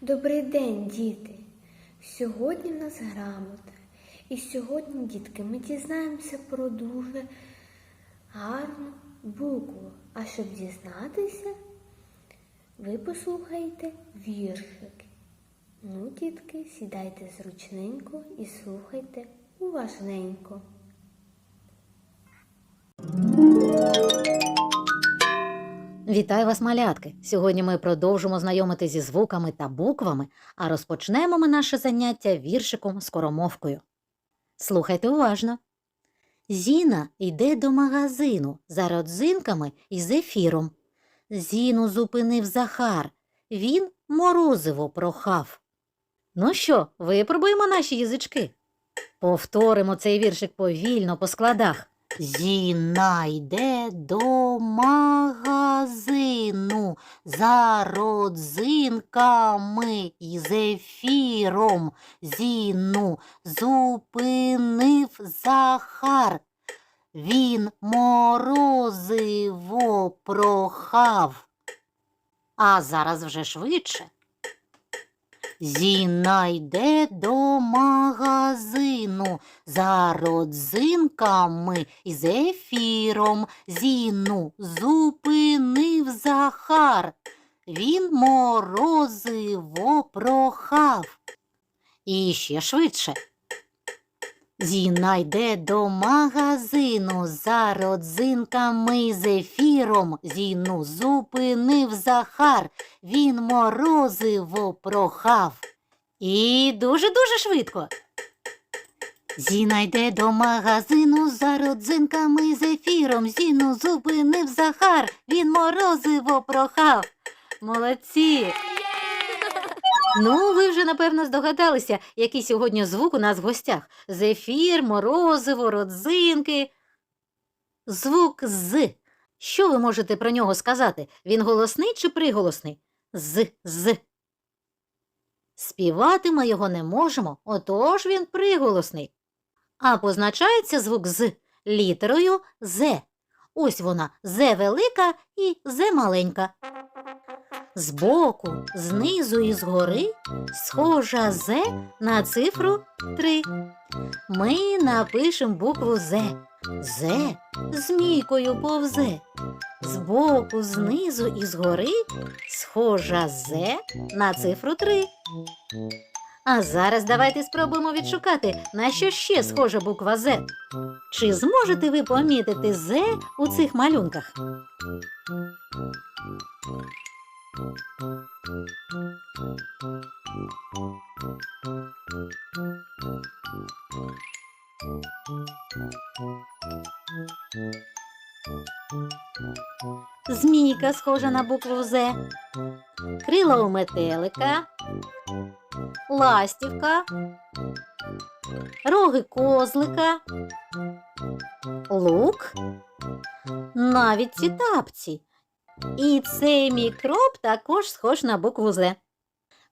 Добрий день, діти! Сьогодні в нас грамота. І сьогодні, дітки, ми дізнаємося про дуже гарну букву. А щоб дізнатися, ви послухайте віршик. Ну, дітки, сідайте зручненько і слухайте уважненько. Вітаю вас, малятки! Сьогодні ми продовжимо знайомити зі звуками та буквами, а розпочнемо ми наше заняття віршиком скоромовкою. Слухайте уважно. Зіна йде до магазину за родзинками і зефіром. Зіну зупинив Захар. Він морозиво прохав. Ну що, випробуємо наші язички. Повторимо цей віршик повільно по складах. Зіна йде до магазину за родзинками і зефіром. Зіну зупинив Захар. Він морозиво прохав. А зараз вже швидше. Зіна йде до магазину за родзинками і зефіром. Зіну зупинив Захар. Він морозиво прохав. І ще швидше. Зіна йде до магазину за родзинками і зефіром. Зіну зупинив Захар. Він морозиво прохав. І дуже-дуже швидко. Зіна йде до магазину за родзинками і зефіром. Зіну зупинив Захар. Він морозиво прохав. Молодці! Ну, ви вже напевно здогадалися, який сьогодні звук у нас в гостях. Зефір, морозиво, родзинки. Звук з. Що ви можете про нього сказати? Він голосний чи приголосний? З, з. Співати ми його не можемо, отож він приголосний. А позначається звук з літерою З. Ось вона З велика і З маленька. Збоку, знизу і згори схожа З на цифру 3. Ми напишемо букву З. З змійкою повзе. Збоку, знизу і згори схожа З на цифру 3. А зараз давайте спробуємо відшукати, на що ще схожа буква З. Чи зможете ви помітити З у цих малюнках? Змійка схожа на букву З, крила у метелика, ластівка, роги козлика, лук, навіть ці тапці. І цей мікроб також схож на букву З.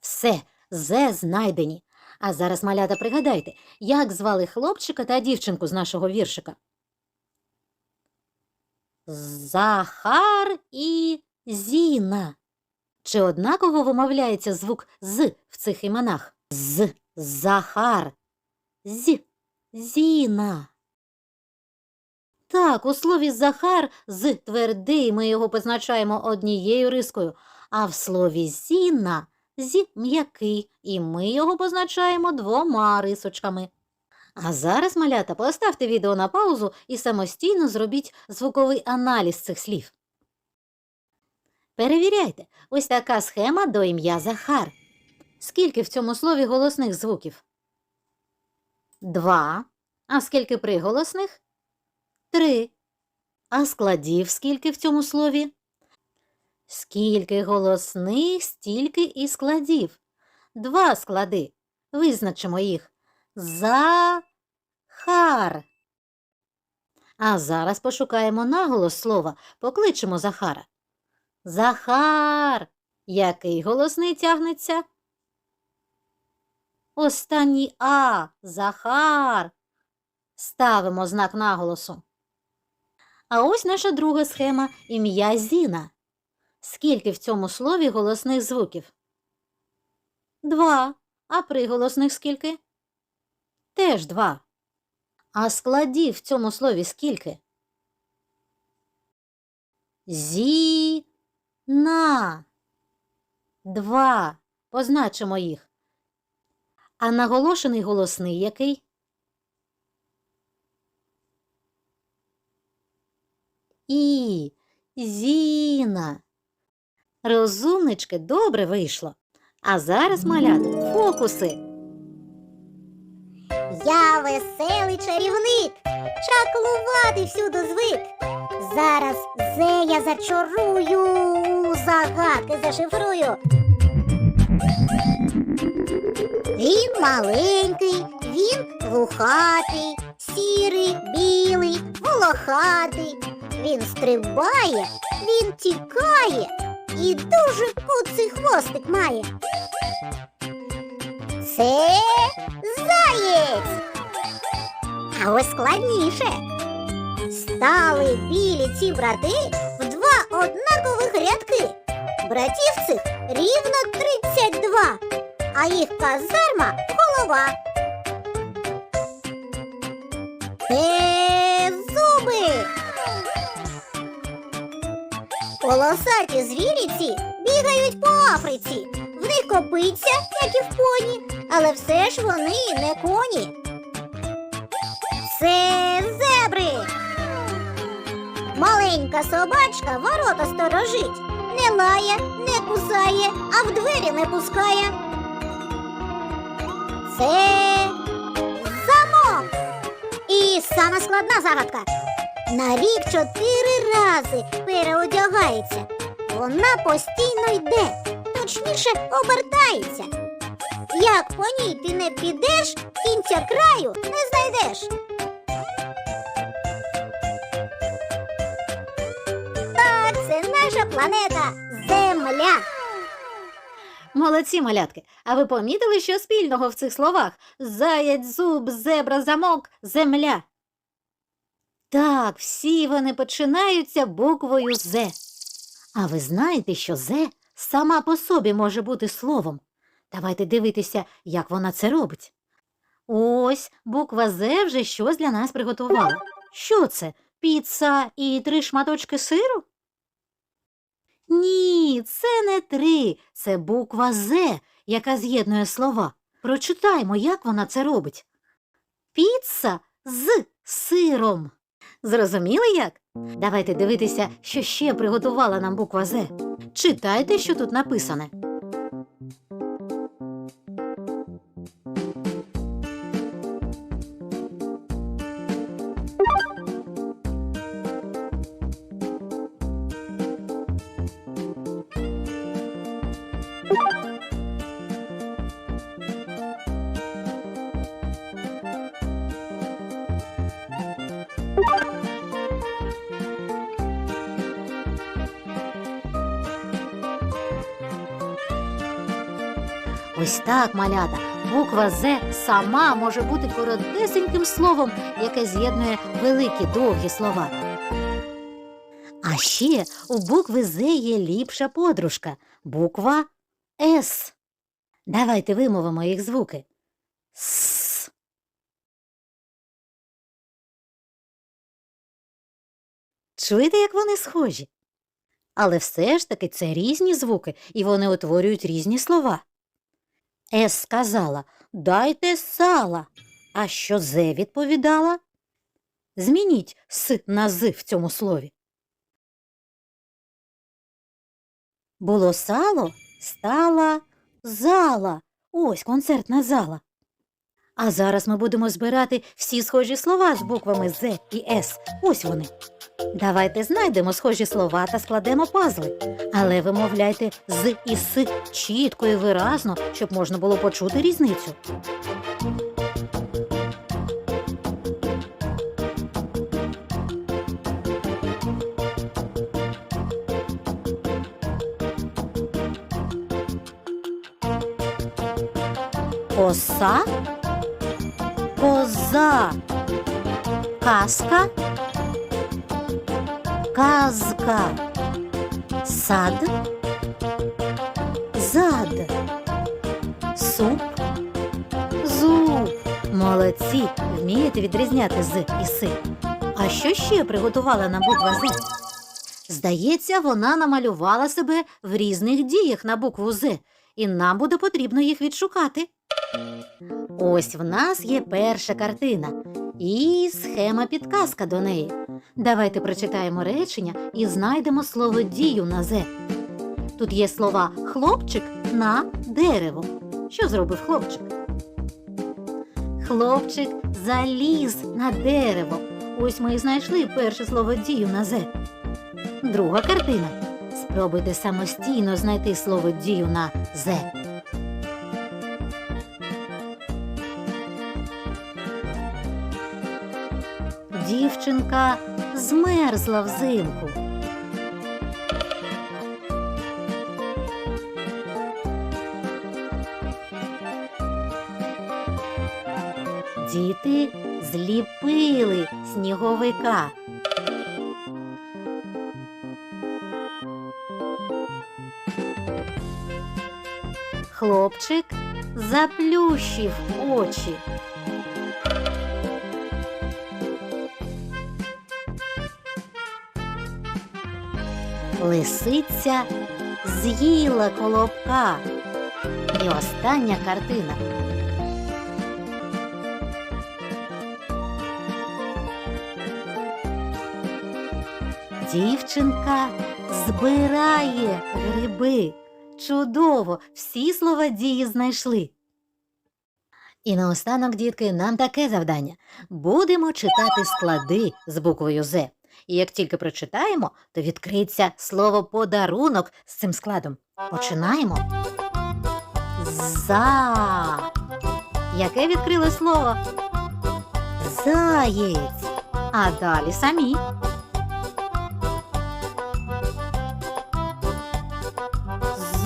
Все, З знайдені. А зараз, малята, пригадайте, як звали хлопчика та дівчинку з нашого віршика. Захар і Зіна. Чи однаково вимовляється звук з в цих іменах? З Захар. З Зіна. Так, у слові Захар з твердий ми його позначаємо однією рискою, а в слові Зіна зі м'який, і ми його позначаємо двома рисочками. А зараз, малята, поставте відео на паузу і самостійно зробіть звуковий аналіз цих слів. Перевіряйте, ось така схема до ім'я Захар. Скільки в цьому слові голосних звуків? Два. А скільки приголосних? Три. А складів скільки в цьому слові? Скільки голосних, стільки і складів. Два склади. Визначимо їх. Захар. А зараз пошукаємо наголос слова, покличемо Захара. Захар. Який голосний тягнеться? Останній А. Захар. Ставимо знак наголосу. А ось наша друга схема ім'я Зіна. Скільки в цьому слові голосних звуків? Два. А приголосних скільки? Теж два. А складів в цьому слові скільки? Зі на. Два. Позначимо їх. А наголошений голосний який? І. Зіна. Розумнички, добре вийшло. А зараз, малята, фокуси. Я веселий чарівник, чаклувати всюди звик. Зараз зе я зачарую, загадки зашифрую. Він маленький, він вухатий, сірий, білий, волохатий. Він стрибає, він тікає і дуже куций хвостик має. Це заєць. А ось складніше. Стали білі ці брати в два однакових рядки. Братів цих рівно 32, а їх казарма голова. Це зуби. Полосаті звірі ці бігають по Африці. В них копиться, як і в поні, але все ж вони не коні. Це зебри. Маленька собачка ворота сторожить. Не лає, не кусає, а в двері не пускає. Це замок. І сама складна загадка. На рік чотири рази переодягається. Вона постійно йде, точніше обертається. Як по ній ти не підеш, кінця краю не знайдеш. Так, це наша планета Земля. Молодці, малятки. А ви помітили, що спільного в цих словах? Заяць, зуб, зебра, замок, земля. Так, всі вони починаються буквою З. А ви знаєте, що З сама по собі може бути словом. Давайте дивитися, як вона це робить. Ось буква З вже щось для нас приготувала. Що це? Піца і три шматочки сиру? Ні, це не три, це буква З, яка з'єднує слова. Прочитаймо, як вона це робить. Піца з сиром. Зрозуміли як? Давайте дивитися, що ще приготувала нам буква З. Читайте, що тут написане. Ось так, малята. Буква З сама може бути коротесеньким словом, яке з'єднує великі довгі слова. А ще у букви З є ліпша подружка буква С. Давайте вимовимо їх звуки. С. Чуєте, як вони схожі? Але все ж таки це різні звуки, і вони утворюють різні слова. Ес сказала Дайте сала. А що Зе відповідала? Змініть с на з в цьому слові. Було сало, стала зала. Ось концертна зала. А зараз ми будемо збирати всі схожі слова з буквами З і С. Ось вони. Давайте знайдемо схожі слова та складемо пазли. Але вимовляйте з і с чітко і виразно, щоб можна було почути різницю. Коса, коза, казка, казка, сад, зад, суп, зуб. Молодці, вмієте відрізняти з і си. А що ще приготувала нам буква З? Здається, вона намалювала себе в різних діях на букву З, і нам буде потрібно їх відшукати. Ось в нас є перша картина і схема підказка до неї. Давайте прочитаємо речення і знайдемо слово дію на З. Тут є слова хлопчик на дерево. Що зробив хлопчик? Хлопчик заліз на дерево. Ось ми і знайшли перше слово дію на З. Друга картина. Спробуйте самостійно знайти слово дію на З. Дівчинка змерзла взимку. Діти зліпили сніговика. Хлопчик заплющив очі. Лисиця з'їла колобка. І остання картина. Дівчинка збирає гриби. Чудово! Всі слова дії знайшли. І наостанок, дітки, нам таке завдання. Будемо читати склади з буквою З. І як тільки прочитаємо, то відкриється слово подарунок з цим складом. Починаємо. За. Яке відкрили слово? Заєць. А далі самі.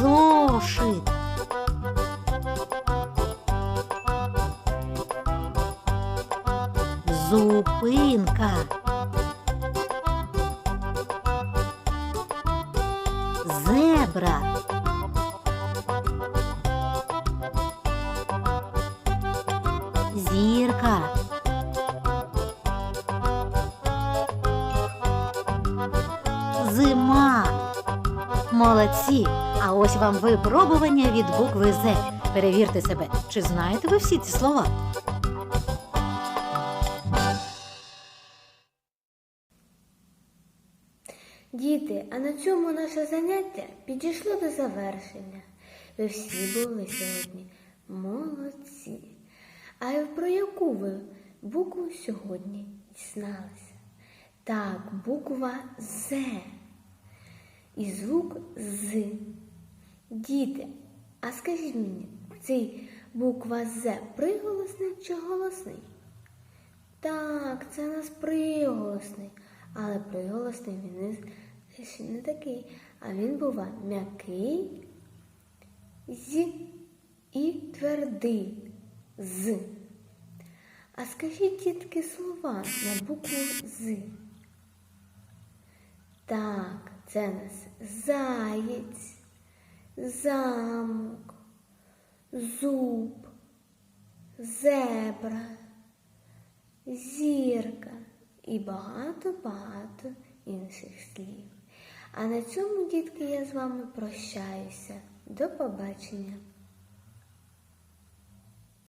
Зошит. Зупинка. Зебра. Зірка. Зима. Молодці! А ось вам випробування від букви З. Перевірте себе, чи знаєте ви всі ці слова? Діти, а на цьому наше заняття підійшло до завершення. Ви всі були сьогодні молодці. А про яку ви букву сьогодні дізналися? Так, буква З. І звук з. Діти, а скажіть мені, цей буква З приголосний чи голосний? Так, це у нас приголосний, але приголосний він не, не такий, а він бува м'який з і твердий з. А скажіть тільки слова на букву з. Так, це нас заєць, замок, зуб, зебра зірка і багато-багато інших слів. А на цьому, дітки, я з вами прощаюся. До побачення!